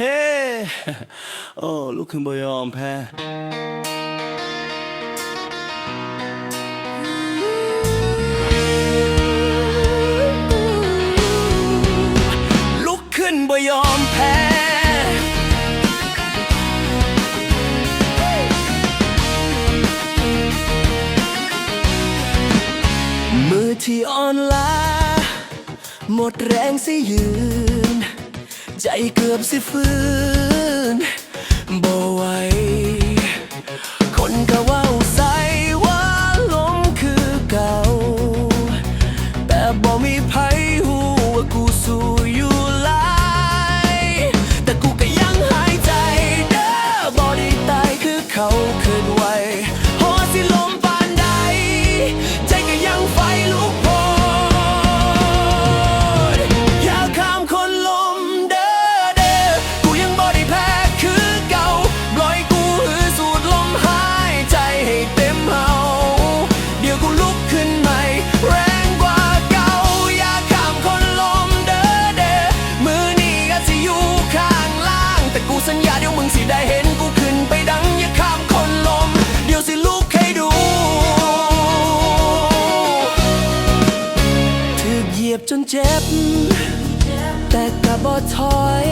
เฮ้โอ้ลูกขึ้นบ่ยอมแพ้ลุกขึ้นบ่ยอมแพ้มือที่อ่อนล้าหมดแรงสิยืน ใจเกือบสิฟื้น แต่กูสัญญาเดี๋ยวมึงสิได้เห็นกูขึ้นไปดังอย่าข้ามคนลม เดี๋ยวสิลูกให้ดูถูกเหยียบจนเจ็บ แต่กระบอถอย